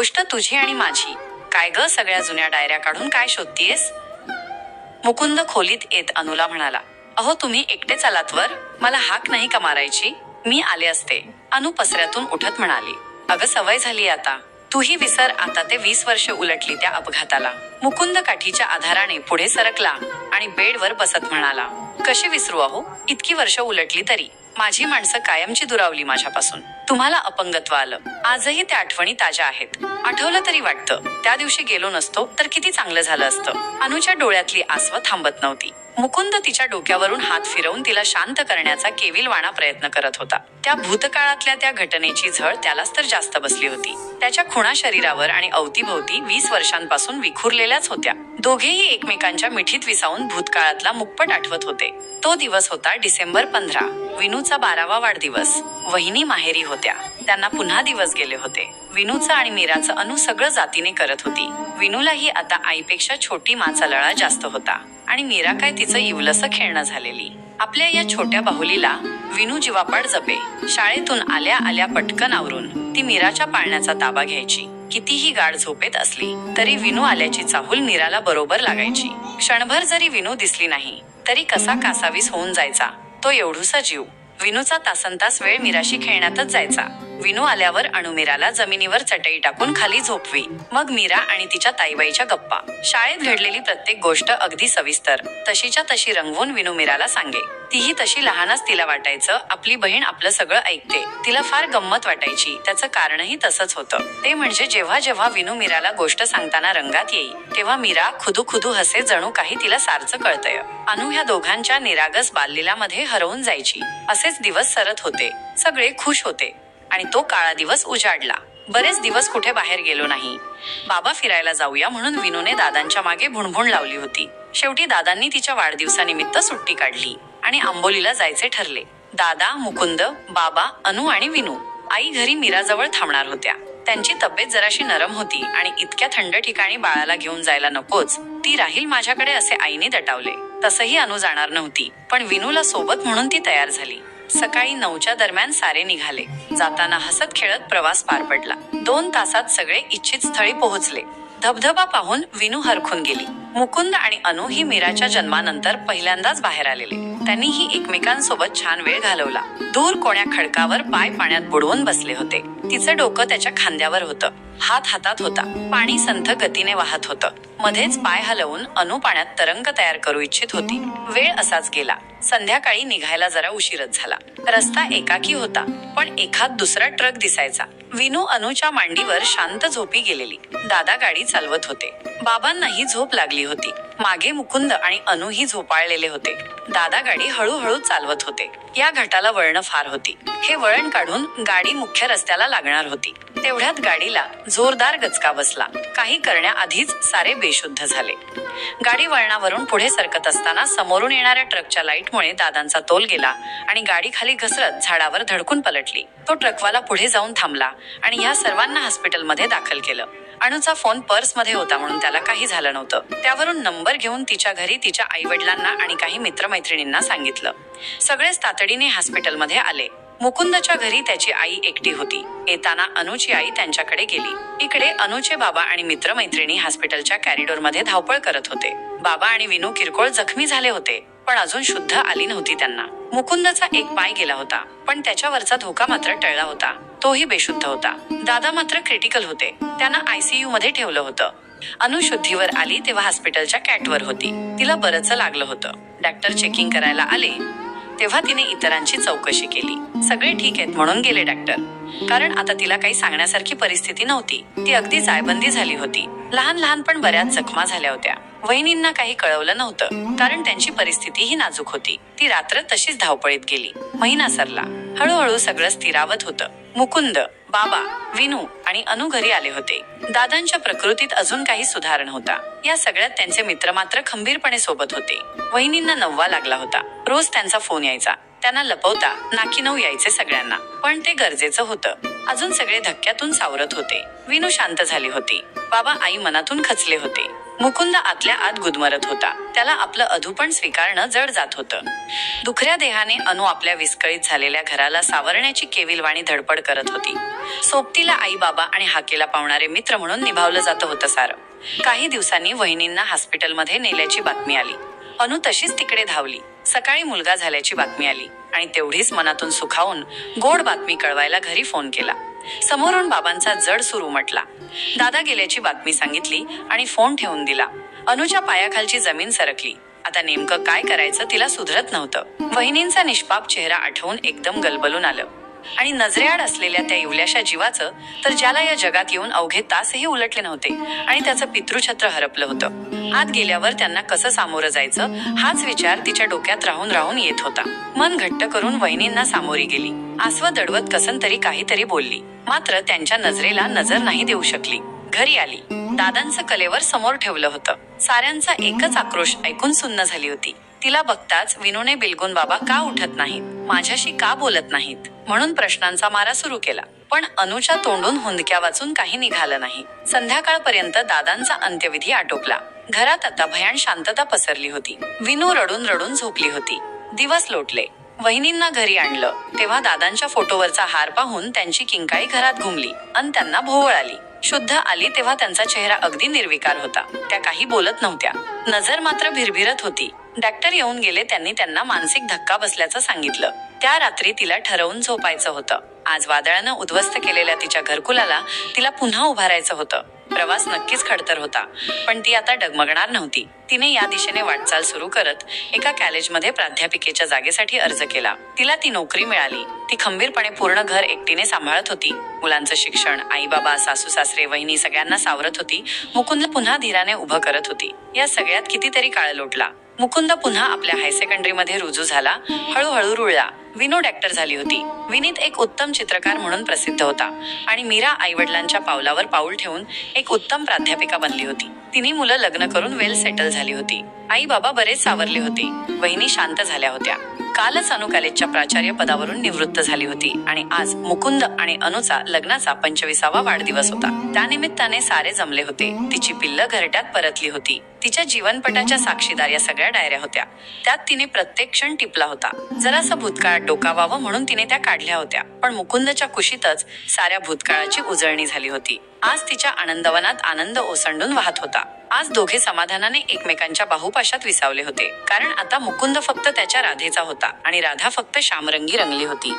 गोष्ट तुझी आणि माझी. काय ग सगळ्या जुन्या डायऱ्या काढून काय शोधतीयस? मुकुंद खोलीत येत अनुला म्हणाला अहो तुम्ही एकटेच आलात वर? मला हाक नाही का मारायची? मी आले असते. अनु पसऱ्यातून उठत म्हणाली अगं सवय झाली आता. तूही विसर आता ते वीस वर्ष उलटली त्या अपघाताला. मुकुंद काठीच्या आधाराने पुढे सरकला आणि बेडवर बसत म्हणाला कशी विसरू अहो? इतकी वर्ष उलटली तरी. माझी माणसं कायमची दुरावली माझ्यापासून. तुम्हाला अपंगत्व आलं. आजही त्या आठवणी ताज्या आहेत. आठवलं तरी वाटतं. त्या दिवशी गेलो नसतो तर किती चांगलं झालं असतं. अनुच्या डोळ्यातली आसव थांबत नव्हती. मुकुंद तिच्या डोक्यावरून हात फिरवून तिला शांत करण्याचा केविलवाणा प्रयत्न करत होता. त्या भूतकाळातल्या त्या घटनेची झळ त्यालाच तर जास्त बसली होती. त्याच्या खुणा शरीरावर आणि अवतीभोवती वीस वर्षांपासून विखुरलेल्याच होत्या. दोघेही एकमेकांच्या मिठीत विसावून भूतकाळातला मुकपट आठवत होते. तो दिवस होता डिसेंबर पंधरा. विनूचा बारावा वाढदिवस. वहिनी माहेरी होत्या. त्यांना पुन्हा दिवस गेले होते. विनूचं आणि मीराचं अनु सगळं जातीने करत होती. विनूलाही आता आईपेक्षा छोटी माचा लळा जास्त होता. आणि मीरा काय तिचं इवलस खेळणं झालेली. आपल्या या छोट्या बाहुलीला विनू जीवापाड जपे. शाळेतून आल्या आल्या पटकन आवरून ती मीराच्या पाळण्याचा ताबा घ्यायची. कितीही गाढ झोपेत असली तरी विनू आल्याची चाहूल मीराला बरोबर लागायची. क्षणभर जरी विनू दिसली नाही तरी कसा कासावीस होऊन जायचा तो एवढूसा जीव. विनूचा तासनतास वेळ मीराशी खेळण्यातच जायचा. विनू आल्यावर अणुमीराला जमिनीवर चटई टाकून खाली झोपवी. मग मीरा आणि तिच्या ताईबाईच्या गप्पा. शाळेत घडलेली प्रत्येक गोष्ट अगदी सविस्तर. तशीच्या तशी रंगवून विनू मीराला सांगे. तीही तशी लहानच तिला वाटायचं. आपली बहीण आपलं सगळं ऐकते. तिला फार गंमत वाटायची. त्याचं कारणही तसंच होतं. ते म्हणजे जेव्हा जेव्हा विनू मीराला गोष्ट सांगताना रंगात येई तेव्हा मीरा खुदू खुदू हसे जणू काही तिला सारचं कळतंय. अनु ह्या दोघांच्या निरागस बाललीलामध्ये हरवून जायची. असेच दिवस सरत होते. सगळे खुश होते. आणि तो काळा दिवस उजाडला. बरेच दिवस कुठे बाहेर गेलो नाही. बाबा फिरायला जाऊया म्हणून विनूने दादांच्या मागे भुणभुण लावली होती. शेवटी दादांनी तिच्या वाढदिवसानिमित्त सुट्टी काढली आणि आंबोलीला जायचे ठरले. दादा मुकुंद बाबा अनु आणि विनू. आई घरी मीराजवळ थांबणार होत्या. त्यांची तब्येत जराशी नरम होती आणि इतक्या थंड ठिकाणी बाळाला घेऊन जायला नकोच. ती राहील माझ्याकडे असे आईने दटावले. तसंही अनु जाणार नव्हती पण विनूला सोबत म्हणून ती तयार झाली. सकाळी नऊच्या दरम्यान सारे निघाले. जाताना हसत खेळत प्रवास पार पडला. दोन तासात सगळे इच्छित स्थळी पोहोचले. धबधबा पाहून विनू हरखून गेली. मुकुंद आणि अनु ही मीराच्या जन्मानंतर पहिल्यांदाच बाहेर आलेले. त्यांनीही एकमेकांसोबत छान वेळ घालवला. दूर कोण्या खडकावर पाय पाण्यात बुडवून बसले होते. तिचं डोकं त्याच्या खांद्यावर होतं. हात हातात होता. पाणी संथ गतीने वाहत होतं. मध्येच पाय हलवून अनु पाण्यात तरंग तयार करू इच्छित होती. वेळ असाच गेला. संध्याकाळी निघायला जरा उशीरच झाला. रस्ता एकाकी होता पण एखाद दुसरा ट्रक दिसायचा. विनू अनुच्या मांडीवर शांत झोपी गेलेली. दादा गाडी चालवत होते. बाबांनाही झोप लागली होती. मागे मुकुंद आणि अनुही झोपाळलेले होते. दादा गाडी हळूहळू चालवत होते. या घाटाला वळण फार होती. हे वळण काढून गाडी मुख्य रस्त्याला लागणार होती. तेवढ्यात गाडीला जोरदार गचका बसला. काही करण्याआधीच सारे बेशुद्ध झाले. गाडी वळणावरून पुढे सरकत असताना समोरून येणाऱ्या ट्रकच्या लाईटमुळे दादांचा तोल गेला आणि गाडी खाली घसरत झाडावर धडकून पलटली. तो ट्रकवाला पुढे जाऊन थांबला आणि या सर्वांना हॉस्पिटलमध्ये दाखल केलं. अणूचा फोन पर्समध्ये होता म्हणून त्याला काही झालं नव्हतं. त्यावरून नंबर घेऊन तिच्या घरी तिच्या आई वडिलांना आणि काही मित्रमैत्रिणींना सांगितलं. सगळेच तातडीने हॉस्पिटलमध्ये आले. मुकुंदच्या घरी त्याची आई एकटी होती. येताना अनुची आई त्यांच्याकडे गेली. इकडे अनुचे बाबा आणि मित्रमैत्रिणी हॉस्पिटलच्या कॅरिडोरमध्ये धावपळ करत होते. बाबा आणि विनू किरकोळ जखमी झाले होते पण अजून शुद्ध आली नव्हती त्यांना. मुकुंदचा एक पाय गेला होता पण त्याच्यावरचा धोका मात्र टळला होता. तोही बेशुद्ध होता. दादा मात्र क्रिटिकल होते. त्यांना आयसीयू मध्ये ठेवलं होतं. अनुशुद्धीवर आली तेव्हा हॉस्पिटलच्या कॅटवर होती. तिला बरंच लागलं होतं. डॉक्टर चेकिंग करायला आले तेव्हा तिने इतरांची चौकशी केली. सगळे ठीक आहेत म्हणून गेले डॉक्टर कारण आता तिला काही सांगण्यासारखी परिस्थिती नव्हती. ती अगदी जायबंदी झाली होती. लहान लहान पण बऱ्याच जखमा झाल्या होत्या. वहिनींना काही कळवलं नव्हतं. कारण त्यांची परिस्थिती ही नाजूक होती. ती रात्र तशीच धावपळीत गेली. महिना सरला. हळूहळू सगळं स्थिरावत होतं. मुकुंद बाबा विनू आणि अनु घरी आले होते. दादांच्या प्रकृतीत अजून काही सुधारण होता. या सगळ्यात त्यांचे मित्र मात्र खंबीरपणे सोबत होते. वहिनींना नववा लागला होता. रोज त्यांचा फोन यायचा. त्यांना लपवता नाकी नऊ यायचे सगळ्यांना. पण ते गरजेचं होतं. अजून सगळे धक्क्यातून सावरत होते. विनू शांत झाली होती. बाबा आई मनातून खचले होते. मुकुंद आतल्या आत गुदमरत होता. त्याला आपलं अधूपण स्वीकारणं जड जात होतं. दुखऱ्या देहाने अनु आपल्या विस्कळीत झालेल्या घराला सावरण्याची केविलवाणी धडपड करत होती. सोबतीला आई बाबा आणि हाकेला पावणारे मित्र म्हणून निभावलं जातं होतं सारं. काही दिवसांनी वहिनींना हॉस्पिटलमध्ये नेल्याची बातमी आली. अनु तशीच तिकडे धावली. सकाळी मुलगा झाल्याची बातमी आली आणि तेवढीच मनातून सुखावून गोड बातमी कळवायला घरी फोन केला. समोरून बाबांचा जड सूर उमटला दादा गेल्याची बातमी सांगितली आणि फोन ठेवून दिला. अनुच्या पायाखालची जमीन सरकली. आता नेमकं काय करायचं तिला सुधरत नव्हतं. वहिनींचा निष्पाप चेहरा आठवून एकदम गलबलून आलं. आणि नजरेआड असलेल्या त्या इवल्याशा जीवाचं तर ज्याला या जगात येऊन अवघे तासही उलटले नव्हते आणि त्याचं पितृछत्र हरपलं होतं. आत गेल्यावर त्यांना कसं सामोरं जायचं हाच विचार तिच्या डोक्यात राहून राहून येत होता. मन घट्ट करून वहिनींना सामोरी गेली. आसव दडवत कसन तरी काहीतरी बोलली. मात्र त्यांच्या नजरेला नजर नाही देऊ शकली. घरी आली. दादांचं कलेवर समोर ठेवलं होतं. साऱ्यांचा एकच आक्रोश ऐकून सुन्न झाली होती. तिला बघताच विनूने बिलगुन बाबा का उठत नाहीत? माझ्याशी का बोलत नाहीत? म्हणून प्रश्नांचा मारा सुरू केला. पण अनुच्या तोंडून हुंदक्या वाचून काही निघालं नाही. संध्याकाळपर्यंत दादांचा अंत्यविधी आटोपला. घरात आता भयान शांतता पसरली होती. विनू रडून रडून झोपली होती. दिवस लोटले. वहिनींना घरी आणलं. तेव्हा दादांच्या फोटोवरचा हार पाहून त्यांची किंकाळी घरात घुमली आणि त्यांना भोवळ आली. शुद्ध आली तेव्हा त्यांचा चेहरा अगदी निर्विकार होता. त्या काही बोलत नव्हत्या. नजर मात्र भिरभिरत होती. डॉक्टर येऊन गेले त्यांनी त्यांना मानसिक धक्का बसल्याचं सांगितलं. त्या रात्री तिला ठरवून झोपायचं होतं. आज वादळानं उद्ध्वस्त केलेल्या तिच्या घरकुलाला तिला पुन्हा उभारायचं होतं. प्रवास नक्कीच खडतर होता. पण ती आता डगमगणार नव्हती. तिने या दिशेने वाटचाल सुरू करत एका कॉलेजमध्ये प्राध्यापिकेच्या जागेसाठी अर्ज केला. तिला ती नोकरी मिळाली. ती खंबीरपणे पूर्ण घर एकटीने सांभाळत होती. मुलांचं शिक्षण आई बाबा सासू सासरे वहिनी सगळ्यांना सावरत होती. मुकुंद पुन्हा धीराने उभं करत होती. या सगळ्यात कितीतरी काळ लोटला. मुकुंद पुन्हा आपल्या हाय सेकंडरीमध्ये रुजू झाला. हळूहळू रुळला. विनोद ऍक्टर झाली होती. विनीत एक उत्तम चित्रकार म्हणून प्रसिद्ध होता आणि मीरा आई वडिलांच्या पावलावर पाऊल ठेवून एक उत्तम प्राध्यापिका बनली होती. तिने मुलं लग्न करून वेल सेटल झाली होती. आई बाबा बरेच सावरले होते. वहिनी शांत झाल्या होत्या. कालच अनु कॉलेजच्या प्राचार्य पदावरून निवृत्त झाली होती आणि आज मुकुंद आणि अनुचा लग्नाचा पंचवीसावा वाढदिवस होता. त्यानिमित्ताने सारे जमले होते. तिची पिल्ल घरट्यात परतली होती. तिच्या जीवनपटाच्या साक्षीदार या सगळ्या डायऱ्या होत्या. त्यात तिने प्रत्येक क्षण टिपला होता. जरासा भूतकाळ भूतकाळात डोकावावं म्हणून तिने त्या काढल्या होत्या. पण मुकुंदच्या कुशीतच साऱ्या भूतकाळाची उजळणी झाली होती. आज तिच्या आनंदवनात आनंद ओसंडून वाहत होता. आज दोघे समाधानाने एकमेकांच्या बाहुपाशात विसावले होते. कारण आता मुकुंद फक्त त्याच्या राधेचा होता आणि राधा फक्त श्यामरंगी रंगली होती.